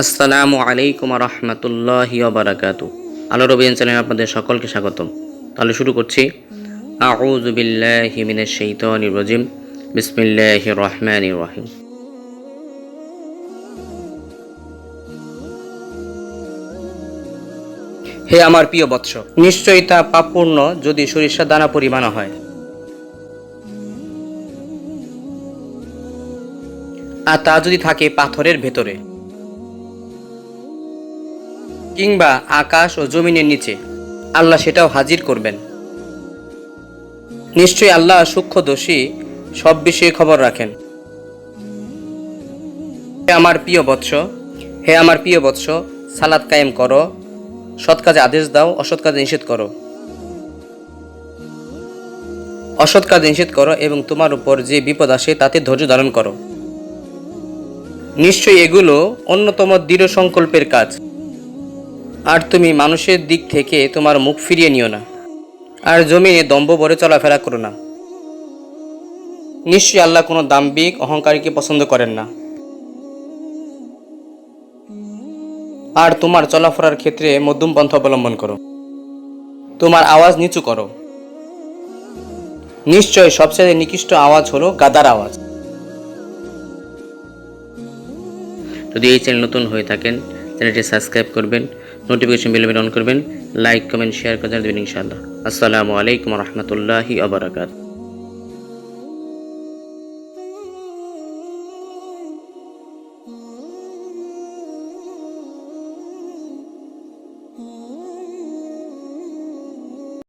আসসালামু আলাইকুম রহমতুল্লাহি বারাকাত আলো রবিয়ান চ্যানেলে আপনাদের সকলকে স্বাগতম। তাহলে শুরু করছি। আউযু বিল্লাহি মিনাশ শাইতানির রাজিম। রহিম। হে আমার প্রিয় বৎস, নিশ্চয়ই তা পাপপূর্ণ যদি সরিষা দানা পরিমাণ হয়। আর তা যদি থাকে পাথরের ভেতরে। কিংবা আকাশ ও জমিনের নিচে। আল্লাহ সেটাও হাজির করবেন। নিশ্চয়ই আল্লাহ সূক্ষ্মদোষী, সব বিষয়ে খবর রাখেন। হে আমার প্রিয় বৎস, হে আমার প্রিয় বৎস সালাদ কায়েম করো, সৎ কাজে আদেশ দাও, অসৎ কাজে নিষেধ করো। অসৎ কাজে নিষেধ করো এবং তোমার উপর যে বিপদ আসে তাতে ধৈর্য ধারণ করো। নিশ্চয়ই এগুলো অন্যতম দৃঢ় সংকল্পের কাজ। আর তুমি মানুষের দিক থেকে তোমার মুখ ফিরিয়ে নিও না। আর জমিনে দম্ভ ভরে চলাফেরা করো না। নিশ্চয়ই আল্লাহ কোনো দাম্ভিক অহংকারীকে পছন্দ করেন না। আর তোমার চলাফেরার ক্ষেত্রে মধ্যম পন্থা অবলম্বন করো। তোমার আওয়াজ নিচু করো। নিশ্চয় সবচেয়ে নিকৃষ্ট আওয়াজ হলো গাদার আওয়াজ। যদি এই চ্যানেল নতুন হয়ে থাকেন চ্যানেলটি সাবস্ক্রাইব করবেন নোটিফিকেশন বেল অন করবেন লাইক কমেন্ট শেয়ার করে দেবেন ইনশাআল্লাহ। আসসালামু আলাইকুম রহমতুল্লাহি আবরাকাত